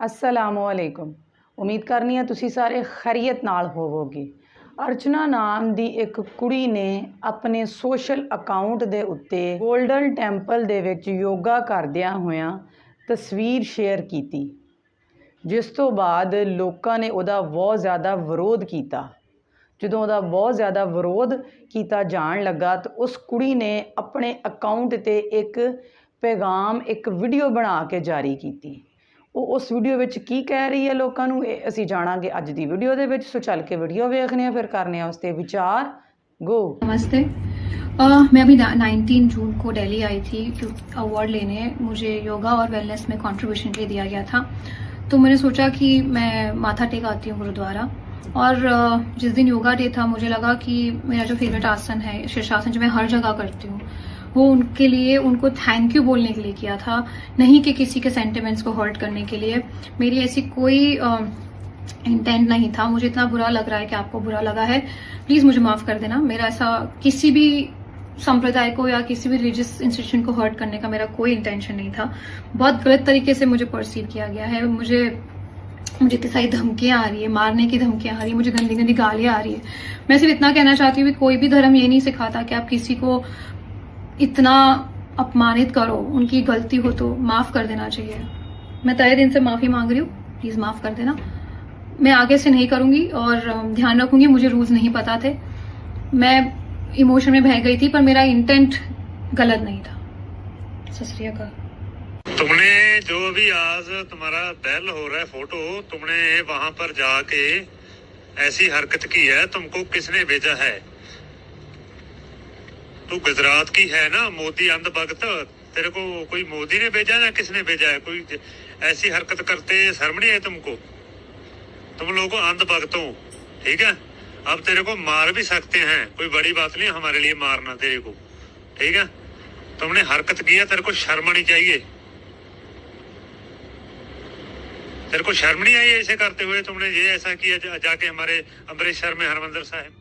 ਅਸਲਾਮੁ ਅਲੈਕੁਮ ਉਮੀਦ ਕਰਨੀ ਆ ਤੁਸੀਂ ਸਾਰੇ ਖੈਰੀਅਤ ਨਾਲ ਹੋਵੋਗੇ। ਅਰਚਨਾ ਨਾਮ ਦੀ ਇੱਕ ਕੁੜੀ ਨੇ ਆਪਣੇ ਸੋਸ਼ਲ ਅਕਾਊਂਟ ਦੇ ਉੱਤੇ ਗੋਲਡਨ ਟੈਂਪਲ ਦੇ ਵਿੱਚ ਯੋਗਾ ਕਰਦਿਆਂ ਹੋਇਆਂ ਤਸਵੀਰ ਸ਼ੇਅਰ ਕੀਤੀ, ਜਿਸ ਤੋਂ ਬਾਅਦ ਲੋਕਾਂ ਨੇ ਉਹਦਾ ਬਹੁਤ ਜ਼ਿਆਦਾ ਵਿਰੋਧ ਕੀਤਾ। ਜਦੋਂ ਉਹਦਾ ਬਹੁਤ ਜ਼ਿਆਦਾ ਵਿਰੋਧ ਕੀਤਾ ਜਾਣ ਲੱਗਾ ਤਾਂ ਉਸ ਕੁੜੀ ਨੇ ਆਪਣੇ ਅਕਾਊਂਟ ਤੇ ਇੱਕ ਪੈਗਾਮ, ਇੱਕ ਵੀਡੀਓ ਬਣਾ ਕੇ ਜਾਰੀ ਕੀਤੀ। ਉਹ ਉਸ ਵੀਡੀਓ ਵਿੱਚ ਕੀ ਕਹਿ ਰਹੀ ਹੈ ਲੋਕਾਂ ਨੂੰ ਇਹ ਅਸੀਂ ਜਾਣਾਂਗੇ ਅੱਜ ਦੀ ਵੀਡੀਓ ਦੇ ਵਿੱਚ ਸੋ ਚੱਲ ਕੇ ਵੀਡੀਓ ਵੇਖਦੇ ਹਾਂ ਫਿਰ ਕਰਨੇ ਆ ਉਸ ਤੇ ਵਿਚਾਰ ਗੋ नमस्ते अ, मैं अभी नाइनटीन जून को दिल्ली आई थी अवार्ड लेने मुझे योगा और वेलनेस में कंट्रीब्यूशन के लिए दिया गया था तो मैंने सोचा कि मैं माथा टेक आती हूँ गुरुद्वारा और अ, जिस दिन योगा डे था मुझे लगा कि मेरा जो फेवरेट आसन है शीर्षासन जो मैं हर जगह करती हूँ वो उनके लिए, उनको थैंक यू बोलने के लिए किया था, नहीं कि किसी के सेंटिमेंट्स को हर्ट करने के लिए। मेरी ऐसी कोई इंटेंट नहीं था। मुझे इतना बुरा लग रहा है कि आपको बुरा लगा है। प्लीज़ मुझे माफ़ कर देना। मेरा ऐसा किसी भी संप्रदाय को या किसी भी रिलीजियस इंस्टीट्यूशन को हर्ट करने का मेरा कोई इंटेंशन नहीं था। बहुत गलत तरीके से मुझे परसीव किया गया है। मुझे मुझे इतनी सारी धमकियाँ आ रही है। मारने की धमकियाँ आ रही है। मुझे गंदी गंदी गालियाँ आ रही है। मैं सिर्फ़ इतना कहना चाहती हूँ कि कोई भी धर्म ये नहीं सिखाता कि आप किसी को इतना अपमानित करो, उनकी गलती हो तो माफ़ कर देना चाहिए। मैं तय दिन से माफ़ी मांग रही हूँ, प्लीज़ माफ़ कर देना। मैं आगे से नहीं करूँगी और ध्यान रखूँगी, मुझे रूल्स नहीं पता थे। मैं इमोशन में बह गई थी, पर मेरा इंटेंट गलत नहीं था। सत अकाल। तुमने जो भी आज तुम्हारा बैल हो रहा है फ़ोटो, तुमने वहाँ पर जाके ऐसी हरकत की है, तुमको किसने भेजा है? तू गुजरात की है ना मोदी अंध भगत तेरे को कोई मोदी ने भेजा ना किसने भेजा है कोई ऐसी हरकत करते शर्म नहीं है तुमको तुम लोग अंध भगत हो ठीक है अब तेरे को मार भी सकते हैं कोई बड़ी बात नहीं है हमारे लिए मारना तेरे को ठीक है तुमने हरकत की है तेरे को शर्म आनी चाहिए तेरे को शर्म नहीं आई ऐसे करते हुए तुमने ये ऐसा किया जा, जाके हमारे अमृतसर में हरमंदिर साहिब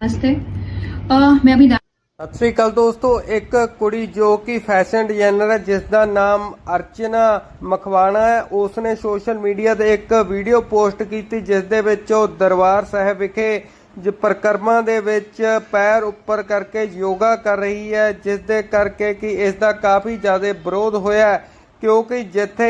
नमस्ते ਮੈਂ ਅਭੀ ਸਤਿ ਸ੍ਰੀ ਅਕਾਲ ਦੋਸਤੋ, ਇੱਕ ਕੁੜੀ ਜੋ ਕਿ ਫੈਸ਼ਨ ਡਿਜ਼ਾਈਨਰ ਹੈ ਜਿਸ ਦਾ ਨਾਮ ਅਰਚਨਾ ਮਖਵਾਣਾ ਹੈ। ਉਸ ਨੇ ਸੋਸ਼ਲ ਮੀਡੀਆ ਤੇ ਇੱਕ ਵੀਡੀਓ ਪੋਸਟ ਕੀਤੀ ਜਿਸ ਦੇ ਵਿੱਚ ਉਹ ਦਰਬਾਰ ਸਾਹਿਬ ਵਿਖੇ ਜ ਪ੍ਰਕਰਮਾਂ ਦੇ ਵਿੱਚ ਪੈਰ ਉੱਪਰ ਕਰਕੇ ਯੋਗਾ ਕਰ ਰਹੀ ਹੈ ਜਿਸ ਦੇ ਕਰਕੇ ਕਿ ਇਸ ਦਾ ਕਾਫੀ ਜ਼ਿਆਦਾ ਵਿਰੋਧ ਹੋਇਆ ਕਿਉਂਕਿ ਜਿੱਥੇ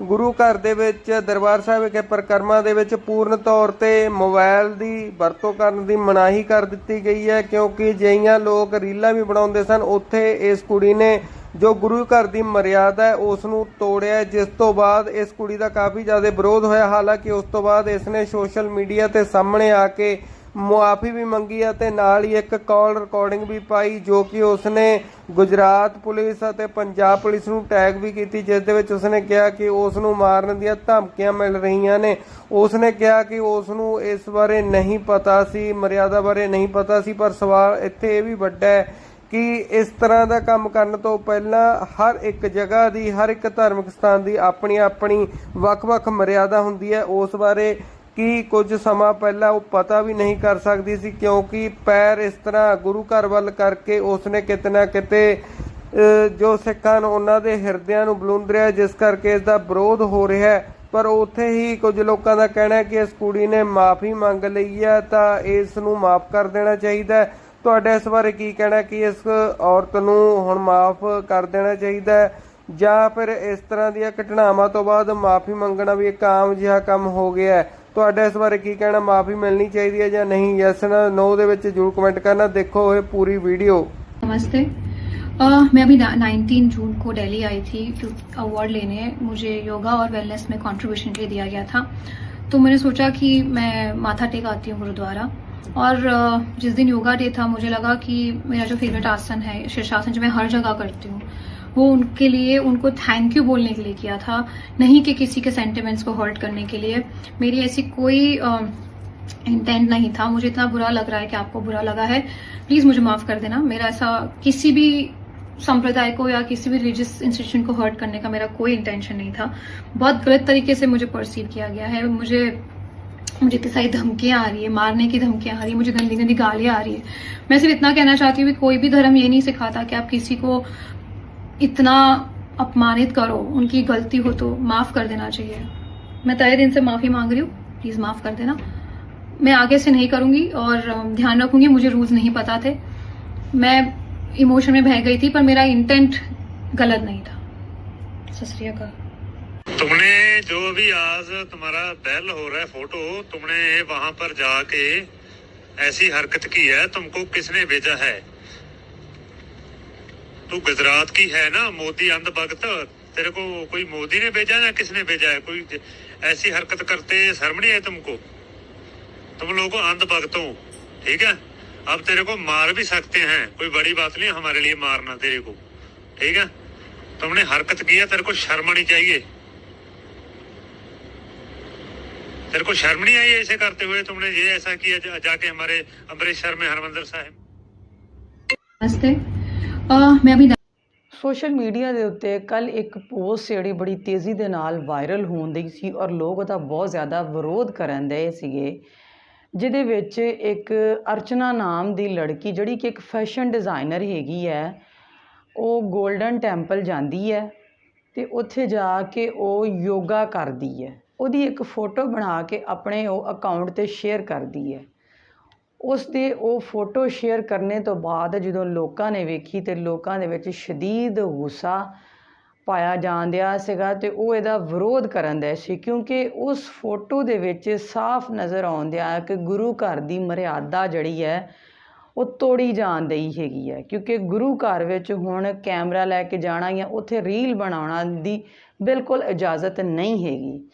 ਗੁਰੂ ਘਰ ਦੇ ਵਿੱਚ ਦਰਬਾਰ ਸਾਹਿਬ ਵਿਖੇ ਪ੍ਰਕਰਮਾਂ ਦੇ ਵਿੱਚ ਪੂਰਨ ਤੌਰ ਤੇ ਮੋਬਾਈਲ ਦੀ ਵਰਤੋਂ ਕਰਨ ਦੀ ਮਨਾਹੀ ਕਰ ਦਿੱਤੀ ਗਈ ਹੈ, ਕਿਉਂਕਿ ਜਿਹੀਆਂ ਲੋਕ ਰੀਲਾਂ ਵੀ ਬਣਾਉਂਦੇ ਸਨ, ਉੱਥੇ ਇਸ ਕੁੜੀ ਨੇ ਜੋ ਗੁਰੂ ਘਰ ਦੀ ਮਰਿਆਦਾ ਹੈ ਉਸ ਨੂੰ ਤੋੜਿਆ ਜਿਸ ਤੋਂ ਬਾਅਦ ਇਸ ਕੁੜੀ ਦਾ ਕਾਫੀ ਜ਼ਿਆਦਾ ਵਿਰੋਧ ਹੋਇਆ। ਹਾਲਾਂਕਿ ਉਸ ਤੋਂ ਬਾਅਦ ਇਸ ਨੇ ਸੋਸ਼ਲ ਮੀਡੀਆ ਤੇ ਸਾਹਮਣੇ ਆ ਕੇ ਮੁਆਫੀ ਵੀ ਮੰਗੀ ਅਤੇ ਨਾਲ ਹੀ ਇੱਕ ਕਾਲ ਰਿਕਾਰਡਿੰਗ ਵੀ ਪਾਈ ਜੋ ਕਿ ਉਸਨੇ ਗੁਜਰਾਤ ਪੁਲਿਸ ਅਤੇ ਪੰਜਾਬ ਪੁਲਿਸ ਨੂੰ ਟੈਗ ਵੀ ਕੀਤੀ, ਜਿਸ ਦੇ ਵਿੱਚ ਉਸਨੇ ਕਿਹਾ ਕਿ ਉਸ ਨੂੰ ਮਾਰਨ ਦੀਆਂ ਧਮਕੀਆਂ ਮਿਲ ਰਹੀਆਂ ਨੇ। ਉਸਨੇ ਕਿਹਾ ਕਿ ਉਸ ਨੂੰ ਇਸ ਬਾਰੇ ਨਹੀਂ ਪਤਾ ਸੀ, ਮਰਿਆਦਾ ਬਾਰੇ ਨਹੀਂ ਪਤਾ ਸੀ, ਪਰ ਸਵਾਲ ਇੱਥੇ ਇਹ ਵੀ ਵੱਡਾ ਹੈ ਕਿ ਇਸ ਤਰ੍ਹਾਂ ਦਾ ਕੰਮ ਕਰਨ ਤੋਂ ਪਹਿਲਾਂ ਹਰ ਇੱਕ ਜਗ੍ਹਾ ਦੀ, ਹਰ ਇੱਕ ਧਾਰਮਿਕ ਸਥਾਨ ਦੀ ਆਪਣੀ ਆਪਣੀ ਵੱਖ-ਵੱਖ ਮਰਿਆਦਾ ਹੁੰਦੀ ਹੈ। ਉਸ ਬਾਰੇ ਕਿ ਕੁਝ ਸਮਾਂ ਪਹਿਲਾਂ ਉਹ ਪਤਾ ਵੀ ਨਹੀਂ ਕਰ ਸਕਦੀ ਸੀ ਕਿਉਂਕਿ ਪੈਰ ਇਸ ਤਰ੍ਹਾਂ ਗੁਰੂ ਘਰ ਵੱਲ ਕਰਕੇ ਉਸਨੇ ਕਿਤੇ ਨਾ ਕਿਤੇ ਜੋ ਸਿੱਖਾਂ ਨੂੰ ਉਹਨਾਂ ਦੇ ਹਿਰਦਿਆਂ ਨੂੰ ਬਲੁੰਦਰਿਆ, ਜਿਸ ਕਰਕੇ ਇਸ ਦਾ ਵਿਰੋਧ ਹੋ ਰਿਹਾ ਹੈ। ਪਰ ਉੱਥੇ ਹੀ ਕੁਝ ਲੋਕਾਂ ਦਾ ਕਹਿਣਾ ਹੈ ਕਿ ਇਸ ਕੁੜੀ ਨੇ ਮਾਫੀ ਮੰਗ ਲਈ ਹੈ, ਤਾਂ ਇਸ ਨੂੰ ਮਾਫ ਕਰ ਦੇਣਾ ਚਾਹੀਦਾ ਹੈ। ਤੁਹਾਡਾ ਇਸ ਬਾਰੇ ਕੀ ਕਹਿਣਾ ਕਿ ਇਸ ਔਰਤ ਨੂੰ ਹੁਣ ਮਾਫ ਕਰ ਦੇਣਾ ਚਾਹੀਦਾ ਹੈ? ਜਾਂ ਫਿਰ ਇਸ ਤਰ੍ਹਾਂ ਦੀਆਂ ਘਟਨਾਵਾਂ ਤੋਂ ਬਾਅਦ ਮਾਫੀ ਮੰਗਣਾ ਵੀ ਇੱਕ ਆਮ ਜਿਹਾ ਕੰਮ ਹੋ ਗਿਆ ਹੈ? ਤੁਹਾਡਾ ਇਸ ਬਾਰੇ ਕੀ ਕਹਿਣਾ ਮਾਫੀ ਮਿਲਣੀ ਚਾਹੀਦੀ ਹੈ ਜਾਂ ਨਹੀਂ ਯੈਸ ਨਾ ਨੋ ਦੇ ਵਿੱਚ ਜਰੂਰ ਕਮੈਂਟ ਕਰਨਾ ਦੇਖੋ ਇਹ ਪੂਰੀ ਵੀਡੀਓ नमस्ते अ, मैं अभी नाइनटीन जून को दिल्ली आई थी अवार्ड लेने मुझे योगा और वेलनेस में कंट्रीब्यूशन के लिए दिया गया था तो मैंने सोचा कि मैं माथा टेक आती हूँ गुरुद्वारा और अ, जिस दिन योगा डे था मुझे लगा कि मेरा जो फेवरेट आसन है शीर्षासन जो मैं हर जगह करती हूँ वो उनके लिए, उनको थैंक यू बोलने के लिए किया था, नहीं कि किसी के सेंटिमेंट्स को हर्ट करने के लिए। मेरी ऐसी कोई इंटेंट नहीं था। मुझे इतना बुरा लग रहा है कि आपको बुरा लगा है। प्लीज़ मुझे माफ़ कर देना। मेरा ऐसा किसी भी संप्रदाय को या किसी भी रिलीजियस इंस्टीट्यूशन को हर्ट करने का मेरा कोई इंटेंशन नहीं था। बहुत गलत तरीके से मुझे परसीव किया गया है। मुझे मुझे इतनी सारी धमकियाँ आ रही है। मारने की धमकियाँ आ रही है। मुझे गंदी गंदी गालियाँ आ रही है। मैं सिर्फ़ इतना कहना चाहती हूँ कि कोई भी धर्म ये नहीं सिखाता कि आप किसी को इतना अपमानित करो, उनकी गलती हो तो माफ़ कर देना चाहिए। मैं तय दिन से माफ़ी मांग रही हूँ, प्लीज़ माफ़ कर देना। मैं आगे से नहीं करूँगी और ध्यान रखूँगी, मुझे रूल्स नहीं पता थे। मैं इमोशन में बह गई थी, पर मेरा इंटेंट गलत नहीं था। अकाल। तुमने जो भी आज तुम्हारा बैल हो रहा है फ़ोटो तुमने वहाँ पर जाके ऐसी हरकत की है, तुमको किसने भेजा है? तू गुजरात की है ना, मोदी अंध भगत तेरे को कोई मोदी ने भेजा ना किसने भेजा है? कोई ऐसी हरकत करते शर्म नहीं है तुमको? तुम लोग अंध भगत हो, ठीक है? अब तेरे को मार भी सकते हैं। कोई बड़ी बात नहीं हमारे लिए मारना तेरे को, ठीक है? तुमने हरकत की है, तेरे को शर्म आनी चाहिए। तेरे को शर्म नहीं आई ऐसे करते हुए तुमने ये ऐसा किया जाके हमारे अमृतसर में हरमंदिर साहिब। नमस्ते। ਮੈਂ ਵੀ ਸੋਸ਼ਲ ਮੀਡੀਆ ਦੇ ਉੱਤੇ ਕੱਲ ਇੱਕ ਪੋਸਟ ਜਿਹੜੀ ਬੜੀ ਤੇਜ਼ੀ ਦੇ ਨਾਲ ਵਾਇਰਲ ਹੋਣ ਦੀ ਸੀ ਔਰ ਲੋਕ ਉਹਦਾ ਬਹੁਤ ਜ਼ਿਆਦਾ ਵਿਰੋਧ ਕਰਨ ਦੇ ਸੀਗੇ, ਜਿਹਦੇ ਵਿੱਚ ਇੱਕ ਅਰਚਨਾ ਨਾਮ ਦੀ ਲੜਕੀ ਜਿਹੜੀ ਕਿ ਇੱਕ ਫੈਸ਼ਨ ਡਿਜ਼ਾਈਨਰ ਹੈਗੀ ਹੈ, ਉਹ 골ਡਨ ਟੈਂਪਲ ਜਾਂਦੀ ਹੈ ਤੇ ਉੱਥੇ ਜਾ ਕੇ ਉਹ ਯੋਗਾ ਕਰਦੀ ਹੈ। ਉਹਦੀ ਇੱਕ ਫੋਟੋ ਬਣਾ ਕੇ ਆਪਣੇ ਉਹ ਅਕਾਊਂਟ ਤੇ ਸ਼ੇਅਰ ਕਰਦੀ ਹੈ। ਉਸ ਦੇ ਉਹ ਫੋਟੋ ਸ਼ੇਅਰ ਕਰਨੇ ਤੋਂ ਬਾਅਦ ਜਦੋਂ ਲੋਕਾਂ ਨੇ ਵੇਖੀ ਤੇ ਲੋਕਾਂ ਦੇ ਵਿੱਚ ਸ਼ਦੀਦ ਗੁੱਸਾ ਪਾਇਆ ਜਾਂਦਿਆ ਸੀਗਾ ਤੇ ਉਹ ਇਹਦਾ ਵਿਰੋਧ ਕਰਨ ਦੇ ਸੀ ਕਿਉਂਕਿ ਉਸ ਫੋਟੋ ਦੇ ਵਿੱਚ ਸਾਫ਼ ਨਜ਼ਰ ਆਉਂਦਿਆ ਕਿ ਗੁਰੂ ਘਰ ਦੀ ਮਰਿਆਦਾ ਜਿਹੜੀ ਹੈ, ਉਹ ਤੋੜੀ ਜਾਣ ਦਈ ਹੈਗੀ ਹੈ। ਕਿਉਂਕਿ ਗੁਰੂ ਘਰ ਵਿੱਚ ਹੁਣ ਕੈਮਰਾ ਲੈ ਕੇ ਜਾਣਾ ਜਾਂ ਉੱਥੇ ਰੀਲ ਬਣਾਉਣਾ ਦੀ ਬਿਲਕੁਲ ਇਜਾਜ਼ਤ ਨਹੀਂ ਹੈਗੀ।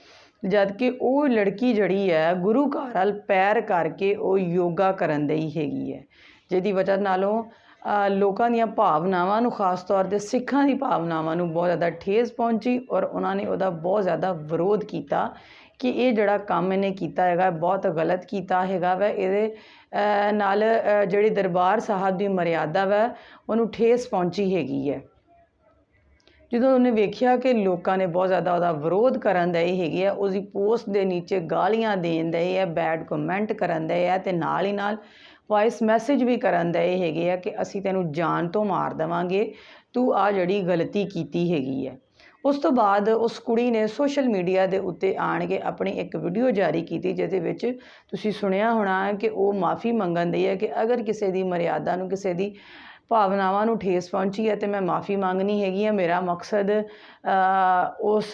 ਜਦ ਕਿ ਉਹ ਲੜਕੀ ਜਿਹੜੀ ਹੈ, ਗੁਰੂ ਘਰ ਵੱਲ ਪੈਰ ਕਰਕੇ ਉਹ ਯੋਗਾ ਕਰਨ ਦਈ ਹੈਗੀ ਹੈ। ਜਿਹਦੀ ਵਜ੍ਹਾ ਨਾਲੋਂ ਲੋਕਾਂ ਦੀਆਂ ਭਾਵਨਾਵਾਂ ਨੂੰ ਖਾਸ ਤੌਰ ਤੇ ਸਿੱਖਾਂ ਦੀ ਭਾਵਨਾਵਾਂ ਨੂੰ ਬਹੁਤ ਜ਼ਿਆਦਾ ਠੇਸ ਪਹੁੰਚੀ ਔਰ ਉਹਨਾਂ ਨੇ ਉਹਦਾ ਬਹੁਤ ਜ਼ਿਆਦਾ ਵਿਰੋਧ ਕੀਤਾ ਕਿ ਇਹ ਜਿਹੜਾ ਕੰਮ ਇਹਨੇ ਕੀਤਾ ਹੈਗਾ ਬਹੁਤ ਗਲਤ ਕੀਤਾ ਹੈਗਾ ਵੈ। ਇਹਦੇ ਨਾਲ ਜਿਹੜੀ ਦਰਬਾਰ ਸਾਹਿਬ ਦੀ ਮਰਿਆਦਾ ਵੈ, ਉਹਨੂੰ ਠੇਸ ਪਹੁੰਚੀ ਹੈਗੀ ਹੈ। ਜਦੋਂ ਉਹਨੇ ਵੇਖਿਆ ਕਿ ਲੋਕਾਂ ਨੇ ਬਹੁਤ ਜ਼ਿਆਦਾ ਉਹਦਾ ਵਿਰੋਧ ਕਰਨ ਦਾ ਇਹ ਹੈਗੀ ਆ ਉਸਦੀ ਪੋਸਟ ਦੇ ਨੀਚੇ ਗਾਲੀਆਂ ਦੇਣ ਦਾ ਇਹ ਹੈ ਬੈਡ ਕਮੈਂਟ ਕਰਨ ਦੇ ਹੈ ਤੇ ਨਾਲ ਹੀ ਨਾਲ ਵਾਇਸ ਮੈਸੇਜ ਵੀ ਕਰਨ ਦੇ ਹੈਗੇ ਆ ਕਿ ਅਸੀਂ ਤੈਨੂੰ ਜਾਨ ਤੋਂ ਮਾਰ ਦੇਵਾਂਗੇ, ਤੂੰ ਆ ਜਿਹੜੀ ਗਲਤੀ ਕੀਤੀ ਹੈਗੀ ਹੈ ਉਸ ਤੋਂ ਬਾਅਦ ਉਸ ਕੁੜੀ ਨੇ ਸੋਸ਼ਲ ਮੀਡੀਆ ਦੇ ਉੱਤੇ ਆਣ ਕੇ ਆਪਣੀ ਇੱਕ ਵੀਡੀਓ ਜਾਰੀ ਕੀਤੀ ਜਿਹਦੇ ਵਿੱਚ ਤੁਸੀਂ ਸੁਣਿਆ ਹੋਣਾ ਕਿ ਉਹ ਮਾਫੀ ਮੰਗਣ ਦੀ ਹੈ ਕਿ ਅਗਰ ਕਿਸੇ ਦੀ ਮਰਿਆਦਾ ਨੂੰ ਕਿਸੇ ਦੀ ਭਾਵਨਾਵਾਂ ਨੂੰ ਠੇਸ ਪਹੁੰਚੀ ਹੈ ਤੇ ਮੈਂ ਮਾਫੀ ਮੰਗਣੀ ਹੈਗੀ ਹੈ ਮੇਰਾ ਮਕਸਦ ਉਸ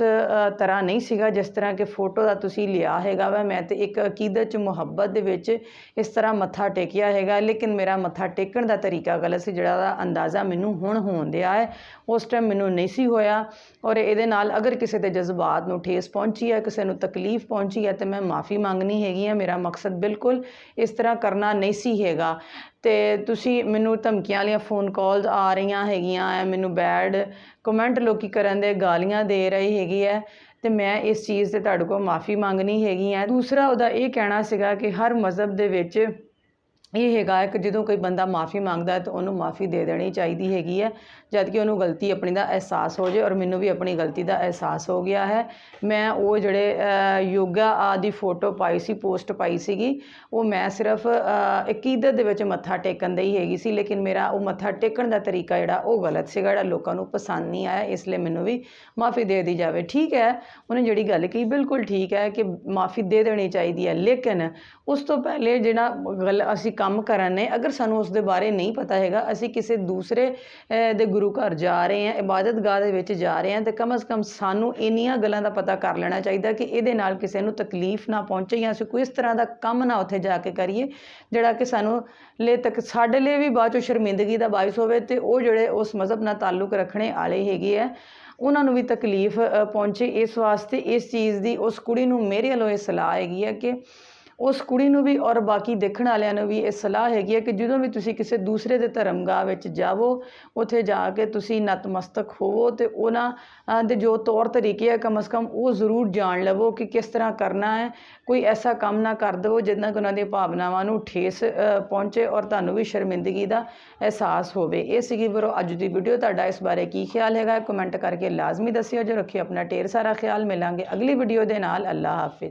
ਤਰ੍ਹਾਂ ਨਹੀਂ ਸੀਗਾ ਜਿਸ ਤਰ੍ਹਾਂ ਕਿ ਫੋਟੋ ਦਾ ਤੁਸੀਂ ਲਿਆ ਹੈਗਾ ਵਾ। ਮੈਂ ਤੇ ਇੱਕ ਅਕੀਦਤ ਚ ਮੁਹੱਬਤ ਦੇ ਵਿੱਚ ਇਸ ਤਰ੍ਹਾਂ ਮੱਥਾ ਟੇਕਿਆ ਹੈਗਾ, ਲੇਕਿਨ ਮੇਰਾ ਮੱਥਾ ਟੇਕਣ ਦਾ ਤਰੀਕਾ ਗਲਤ ਸੀ, ਜਿਹੜਾ ਦਾ ਅੰਦਾਜ਼ਾ ਮੈਨੂੰ ਹੁਣ ਹੋਣ ਦਿਆ ਹੈ। ਉਸ ਟਾਈਮ ਮੈਨੂੰ ਨਹੀਂ ਸੀ ਹੋਇਆ ਔਰ ਇਹਦੇ ਨਾਲ ਅਗਰ ਕਿਸੇ ਦੇ ਜਜ਼ਬਾਤ ਨੂੰ ਠੇਸ ਪਹੁੰਚੀ ਹੈ, ਕਿਸੇ ਨੂੰ ਤਕਲੀਫ ਪਹੁੰਚੀ ਹੈ, ਤੇ ਮੈਂ ਮਾਫੀ ਮੰਗਣੀ ਹੈਗੀ ਹੈ ਮੇਰਾ ਮਕਸਦ ਬਿਲਕੁਲ ਇਸ ਤਰ੍ਹਾਂ ਕਰਨਾ ਨਹੀਂ ਸੀ ਹੈਗਾ। ਤੇ ਤੁਸੀਂ ਮੈਨੂੰ ਧਮਕੀਆਂ ਵਾਲੀਆਂ ਫੋਨ ਕਾਲਸ ਆ ਰਹੀਆਂ ਹੈਗੀਆਂ ਐ, ਮੈਨੂੰ ਬੈਡ ਕਮੈਂਟ ਲੋਕੀ ਕਰਨ ਦੇ ਗਾਲੀਆਂ ਦੇ ਰਹੇ ਹੈਗੀ ਹੈ ਤੇ ਮੈਂ ਇਸ ਚੀਜ਼ ਤੇ ਤੁਹਾਡੇ ਕੋਲ ਮਾਫੀ ਮੰਗਣੀ ਹੈਗੀ ਹੈ ਦੂਸਰਾ ਉਹਦਾ ਇਹ ਕਹਿਣਾ ਸੀਗਾ ਕਿ ਹਰ ਮਜ਼ਹਬ ਦੇ ਵਿੱਚ ਇਹ ਹੈਗਾ ਕਿ ਜਦੋਂ ਕੋਈ ਬੰਦਾ ਮਾਫੀ ਮੰਗਦਾ ਤਾਂ ਉਹਨੂੰ ਮਾਫੀ ਦੇ ਦੇਣੀ ਚਾਹੀਦੀ ਹੈਗੀ ਹੈ ਜਦ ਕਿ ਉਹਨੂੰ ਗਲਤੀ ਆਪਣੀ ਦਾ ਅਹਿਸਾਸ ਹੋ ਜਾਏ ਔਰ ਮੈਨੂੰ ਵੀ ਆਪਣੀ ਗਲਤੀ ਦਾ ਅਹਿਸਾਸ ਹੋ ਗਿਆ ਹੈ। ਮੈਂ ਉਹ ਜਿਹੜੇ ਅ, ਯੋਗਾ ਆਦੀ ਫੋਟੋ ਪਾਈ ਸੀ ਪੋਸਟ ਪਾਈ ਸੀਗੀ ਉਹ ਮੈਂ ਸਿਰਫ ਅ, ਅਕੀਦਤ ਦੇ ਵਿੱਚ ਮੱਥਾ ਟੇਕਣ ਦਾ ਹੀ ਹੈਗੀ ਸੀ ਲੇਕਿਨ ਮੇਰਾ ਉਹ ਮੱਥਾ ਟੇਕਣ ਦਾ ਤਰੀਕਾ ਜਿਹੜਾ ਉਹ ਗਲਤ ਸੀਗਾ ਜਿਹੜਾ ਲੋਕਾਂ ਨੂੰ ਪਸੰਦ ਨਹੀਂ ਆਇਆ ਇਸ ਲਈ ਮੈਨੂੰ ਵੀ ਮਾਫੀ ਦੇ ਦੀ ਜਾਵੇ। ਠੀਕ ਹੈ ਉਹਨੇ ਜਿਹੜੀ ਗੱਲ ਕਹੀ ਬਿਲਕੁਲ ਠੀਕ ਹੈ ਕਿ ਮਾਫੀ ਦੇ ਦੇਣੀ ਚਾਹੀਦੀ ਹੈ ਲੇਕਿਨ ਉਸ ਤੋਂ ਪਹਿਲੇ ਜਿਹੜਾ ਗੱਲ ਅਸੀਂ ਕੰਮ ਕਰਨ ਨੇ, ਅਗਰ ਸਾਨੂੰ ਉਸ ਦੇ ਬਾਰੇ ਨਹੀਂ ਪਤਾ ਹੈਗਾ, ਅਸੀਂ ਕਿਸੇ ਦੂਸਰੇ ਦੇ ਗੁਰੂ ਘਰ ਜਾ ਰਹੇ ਹਾਂ ਇਬਾਦਤਗਾਹ ਦੇ ਵਿੱਚ ਜਾ ਰਹੇ ਹਾਂ, ਤੇ ਕਮ ਅਜ਼ ਕਮ ਸਾਨੂੰ ਇੰਨੀਆਂ ਗੱਲਾਂ ਦਾ ਪਤਾ ਕਰ ਲੈਣਾ ਚਾਹੀਦਾ ਕਿ ਇਹਦੇ ਨਾਲ ਕਿਸੇ ਨੂੰ ਤਕਲੀਫ ਨਾ ਪਹੁੰਚੇ ਜਾਂ ਅਸੀਂ ਕੋਈ ਇਸ ਤਰ੍ਹਾਂ ਦਾ ਕੰਮ ਨਾ ਉੱਥੇ ਜਾ ਕੇ ਕਰੀਏ, ਜਿਹੜਾ ਕਿ ਸਾਨੂੰ ਲੈ ਤੱਕ ਸਾਡੇ ਲਈ ਵੀ ਬਾਅਦ ਚੋਂ ਸ਼ਰਮਿੰਦਗੀ ਦਾ ਬਾਇਸ ਹੋਵੇ ਤੇ ਉਹ ਜਿਹੜੇ ਉਸ ਮਜ਼ਹਬ ਨਾਲ ਤਾਲੁਕ ਰੱਖਣੇ ਵਾਲੇ ਹੈਗੇ ਆ, ਉਹਨਾਂ ਨੂੰ ਵੀ ਤਕਲੀਫ ਪਹੁੰਚੇ। ਇਸ ਵਾਸਤੇ ਇਸ ਚੀਜ਼ ਦੀ ਉਸ ਕੁੜੀ ਨੂੰ ਮੇਰੇ ਵੱਲੋਂ ਇਹ ਸਲਾਹ ਹੈਗੀ ਹੈ ਕਿ ਉਸ ਕੁੜੀ ਨੂੰ ਵੀ ਔਰ ਬਾਕੀ ਦੇਖਣ ਵਾਲਿਆਂ ਨੂੰ ਵੀ ਇਹ ਸਲਾਹ ਹੈਗੀ ਹੈ ਕਿ ਜਦੋਂ ਵੀ ਤੁਸੀਂ ਕਿਸੇ ਦੂਸਰੇ ਦੇ ਧਰਮਗਾਹ ਵਿੱਚ ਜਾਵੋ, ਉੱਥੇ ਜਾ ਕੇ ਤੁਸੀਂ ਨਤਮਸਤਕ ਹੋਵੋ ਤੇ ਉਹਨਾਂ ਦੇ ਜੋ ਤੌਰ ਤਰੀਕੇ ਆ ਕਮ ਸ ਕਮ ਉਹ ਜ਼ਰੂਰ ਜਾਣ ਲਵੋ ਕਿ ਕਿਸ ਤਰ੍ਹਾਂ ਕਰਨਾ ਹੈ, ਕੋਈ ਐਸਾ ਕੰਮ ਨਾ ਕਰ ਦਿਓ ਜਿਸ ਕਿ ਉਹਨਾਂ ਦੀਆਂ ਭਾਵਨਾਵਾਂ ਨੂੰ ਠੇਸ ਪਹੁੰਚੇ ਔਰ ਤੁਹਾਨੂੰ ਵੀ ਸ਼ਰਮਿੰਦਗੀ ਦਾ ਅਹਿਸਾਸ ਹੋਵੇ। ਇਹ ਸੀਗੀ ਵੀਰੋ ਅੱਜ ਦੀ ਵੀਡੀਓ ਤੁਹਾਡਾ ਇਸ ਬਾਰੇ ਕੀ ਖਿਆਲ ਹੈਗਾ? ਕਮੈਂਟ ਕਰਕੇ ਲਾਜ਼ਮੀ ਦੱਸਿਓ, ਜੋ ਰੱਖਿਓ ਆਪਣਾ ਢੇਰ ਸਾਰਾ ਖਿਆਲ, ਮਿਲਾਂਗੇ ਅਗਲੀ ਵੀਡੀਓ ਦੇ ਨਾਲ। ਅੱਲਾ ਹਾਫਿਜ਼।